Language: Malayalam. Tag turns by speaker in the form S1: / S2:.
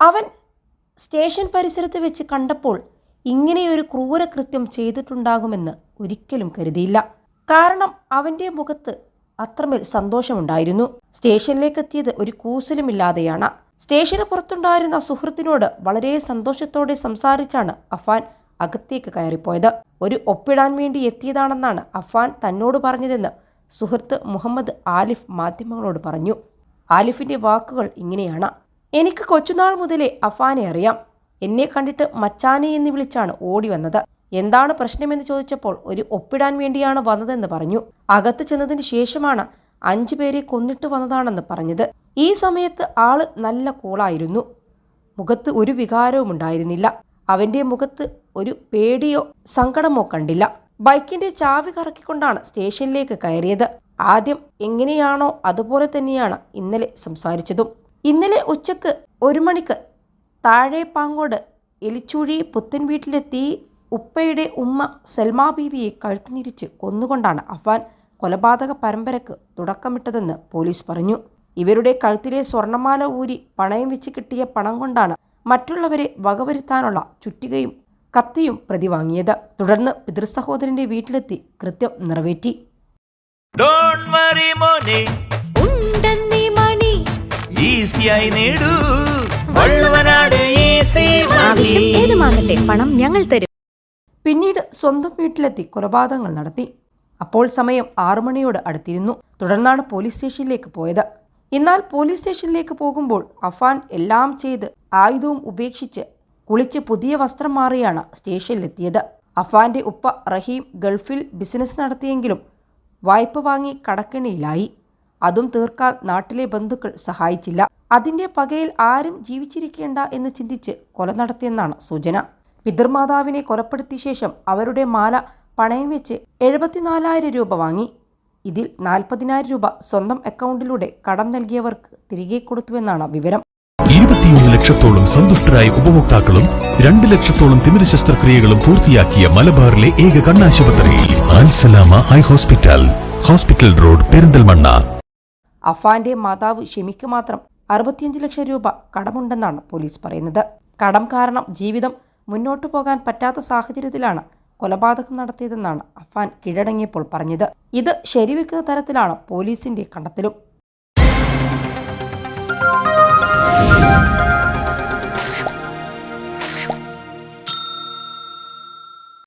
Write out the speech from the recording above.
S1: അവൻ സ്റ്റേഷൻ പരിസരത്ത് വെച്ച് കണ്ടപ്പോൾ ഇങ്ങനെയൊരു ക്രൂരകൃത്യം ചെയ്തിട്ടുണ്ടാകുമെന്ന് ഒരിക്കലും കരുതിയില്ല. കാരണം അവന്റെ മുഖത്ത് അത്രമേൽ സന്തോഷമുണ്ടായിരുന്നു. സ്റ്റേഷനിലേക്ക് എത്തിയത് ഒരു കൂസലുമില്ലാതെയാണ്. സ്റ്റേഷന് പുറത്തുണ്ടായിരുന്ന സുഹൃത്തിനോട് വളരെ സന്തോഷത്തോടെ സംസാരിച്ചാണ് അഫാൻ അകത്തേക്ക് കയറിപ്പോയത്. ഒരു ഒപ്പിടാൻ വേണ്ടി എത്തിയതാണെന്നാണ് അഫാൻ തന്നോട് പറഞ്ഞതെന്ന് സുഹൃത്ത് മുഹമ്മദ് ആലിഫ് മാധ്യമങ്ങളോട് പറഞ്ഞു. ആലിഫിന്റെ വാക്കുകൾ ഇങ്ങനെയാണ്. എനിക്ക് കൊച്ചുനാൾ മുതലേ അഫാനെ അറിയാം. എന്നെ കണ്ടിട്ട് മച്ചാനെ എന്ന് വിളിച്ചാണ് ഓടി വന്നത്. എന്താണ് പ്രശ്നമെന്ന് ചോദിച്ചപ്പോൾ ഒരു ഒപ്പിടാൻ വേണ്ടിയാണ് വന്നതെന്ന് പറഞ്ഞു. അകത്ത് ചെന്നതിന് ശേഷമാണ് അഞ്ചു പേരെ കൊന്നിട്ട് വന്നതാണെന്ന് പറഞ്ഞത്. ഈ സമയത്ത് ആൾ നല്ല കൂളായിരുന്നു. മുഖത്ത് ഒരു വികാരവും ഉണ്ടായിരുന്നില്ല. അവന്റെ മുഖത്ത് ഒരു പേടിയോ സങ്കടമോ കണ്ടില്ല. ബൈക്കിന്റെ ചാവി കറക്കിക്കൊണ്ടാണ് സ്റ്റേഷനിലേക്ക് കയറിയത്. ആദ്യം എങ്ങനെയാണോ അതുപോലെ തന്നെയാണ് ഇന്നലെ സംസാരിച്ചതും. ഇന്നലെ ഉച്ചയ്ക്ക് ഒരു മണിക്ക് താഴെ പാങ്ങോട് എലിച്ചൂഴി പുത്തൻ വീട്ടിലെത്തി ഉപ്പയുടെ ഉമ്മ സൽമാ ബീവിയെ കഴുത്തിനിരിച്ച് കൊന്നുകൊണ്ടാണ് അഫ്വാൻ കൊലപാതക പരമ്പരക്ക് തുടക്കമിട്ടതെന്ന് പോലീസ് പറഞ്ഞു. ഇവരുടെ കഴുത്തിലെ സ്വർണമാല ഊരി പണയം വെച്ച് കിട്ടിയ പണം കൊണ്ടാണ് മറ്റുള്ളവരെ വകവരുത്താനുള്ള ചുറ്റികയും കത്തിയും പ്രതി വാങ്ങിയത് തുടർന്ന് പിതൃസഹോദരന്റെ വീട്ടിലെത്തി കൃത്യം നിറവേറ്റി.
S2: ഈസിയായി നേടൂ. വള്ളുവനാട് ഈസി
S3: ആവശ്യം ഏതുമാകട്ടെ പണം ഞങ്ങൾ തരും.
S1: പിന്നീട് സ്വന്തം വീട്ടിലെത്തി കൊലപാതകങ്ങൾ നടത്തി. അപ്പോൾ സമയം ആറുമണിയോട് അടുത്തിരുന്നു. തുടർന്നാണ് പോലീസ് സ്റ്റേഷനിലേക്ക് പോയത്. എന്നാൽ പോലീസ് സ്റ്റേഷനിലേക്ക് പോകുമ്പോൾ അഫാൻ എല്ലാം ചെയ്ത് ആയുധവും ഉപേക്ഷിച്ച് കുളിച്ച് പുതിയ വസ്ത്രം മാറിയാണ് സ്റ്റേഷനിലെത്തിയത്. അഫാന്റെ ഉപ്പ റഹീം ഗൾഫിൽ ബിസിനസ് നടത്തിയെങ്കിലും വായ്പ വാങ്ങി കടക്കെണിയിലായി. അതും തീർക്കാൻ നാട്ടിലെ ബന്ധുക്കൾ സഹായിച്ചില്ല. അതിന്റെ പകയിൽ ആരും ജീവിച്ചിരിക്കേണ്ട എന്ന് ചിന്തിച്ച് കൊല നടത്തിയെന്നാണ് സൂചന. പിതൃമാതാവിനെ കൊലപ്പെടുത്തിയ ശേഷം അവരുടെ മാല പണയം വെച്ച് എഴുപത്തിനാലായിരം രൂപ വാങ്ങി. ഇതിൽ നാൽപ്പതിനായിരം രൂപ സ്വന്തം അക്കൗണ്ടിലൂടെ കടം നൽകിയവർക്ക് തിരികെ കൊടുത്തുവെന്നാണ് വിവരം.
S4: ഇരുപത്തിയൊന്ന് ലക്ഷത്തോളം സന്തുഷ്ടരായ ഉപഭോക്താക്കളും രണ്ട് ലക്ഷത്തോളം തിമിര ശസ്ത്രക്രിയകളും പൂർത്തിയാക്കിയ മലബാറിലെ ഏക കണ്ണാശുപത്രി Al Salama eye hospital hospital road Perinthalmanna.
S1: അഫാന്റെ മാതാവ് ഷെമിക്ക് മാത്രം അറുപത്തിയഞ്ച് ലക്ഷം രൂപ കടമുണ്ടെന്നാണ് പോലീസ് പറയുന്നത്. കടം കാരണം ജീവിതം മുന്നോട്ടു പോകാൻ പറ്റാത്ത സാഹചര്യത്തിലാണ് കൊലപാതകം നടത്തിയതെന്നാണ് അഫാൻ കീഴടങ്ങിയപ്പോൾ പറഞ്ഞത്. ഇത് ശരിവെക്കുന്ന തരത്തിലാണ് പോലീസിന്റെ കണ്ടെത്തലും.